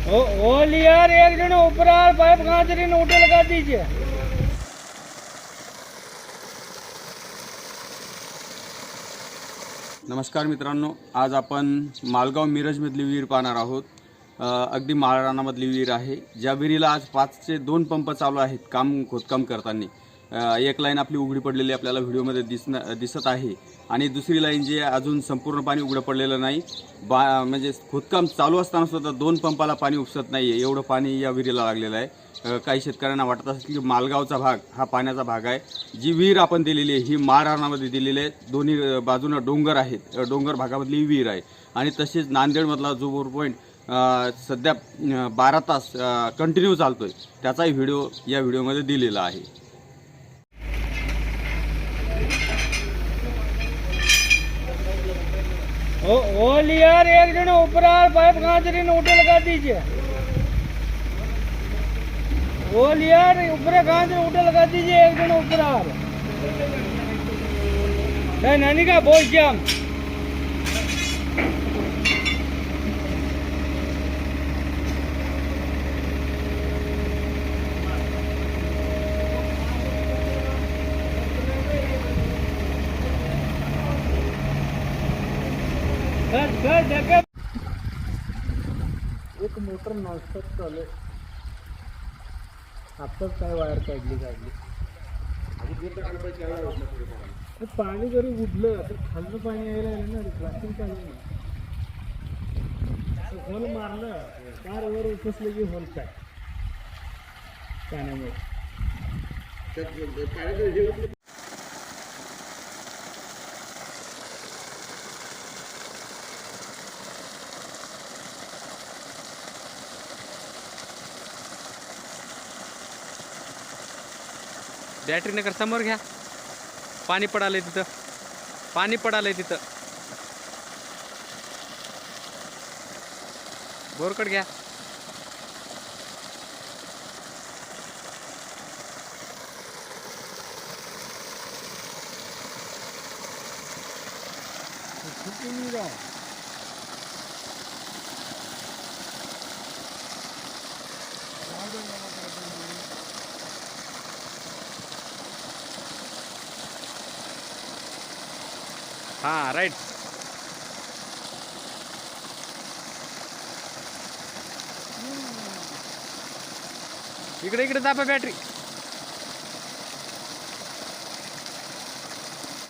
ओ, ओल यार एक जन ऊपर पाइप कहाँ नोटे लगा दीजिए नमस्कार मित्रांनो आज आपण मालगाव मिरजमधली विहीर पाहणार आहोत. अगदी माळरानामधली विहीर आहे. ज्या विहिरीला आज पाचचे दोन पंप चालू आहेत काम खोदकाम करताना. एक लाईन आपली उघडी पडलेली आपल्याला व्हिडिओमध्ये दिसन दिसत आहे. आणि दुसरी लाईन जी आहे अजून संपूर्ण पाणी उघडं पडलेलं नाही. बा म्हणजे खोदकाम चालू असताना सुद्धा दोन पंपाला पाणी उपसत नाही आहे एवढं पाणी या विहिरीला लागलेलं आहे. काही शेतकऱ्यांना वाटत असेल की मालगावचा भाग हा पाण्याचा भाग आहे. जी विहीर आपण दिलेली आहे ही महाराणामध्ये दिलेली आहे. दोन्ही बाजूनं डोंगर आहेत. डोंगर भागामधली ही विहीर आहे. आणि तसेच नांदेडमधला जो बोर पॉईंट सध्या बारा तास कंटिन्यू चालतो आहे त्याचाही व्हिडिओ या व्हिडिओमध्ये दिलेला आहे. ઓલ યાર એક જણો ઉપરાળ પાઇપ ગાંચરીને ઉઠે લગાડી છે ઓલ યાર ઉપરે ગાંચરી लगा લગાડી एक એક જણો ઉપરાળ નાની કા बोल જામ एक मोटर नॉनस्टॉप चालू आताच आत्ताच काय वायर काढली काढली. पाणी जरी उडलं तर खाल्लं पाणी यायला लागलं ना प्लास्टिक चालू होल मारलं कार वर उपसलं की होल काय पाण्यामुळे. बॅटरी नगर समोर घ्या. पाणी पडालंय तिथं. पाणी पडालंय तिथं. बोरकड घ्या. हां राईट इकडे इकडे दाबा बॅटरी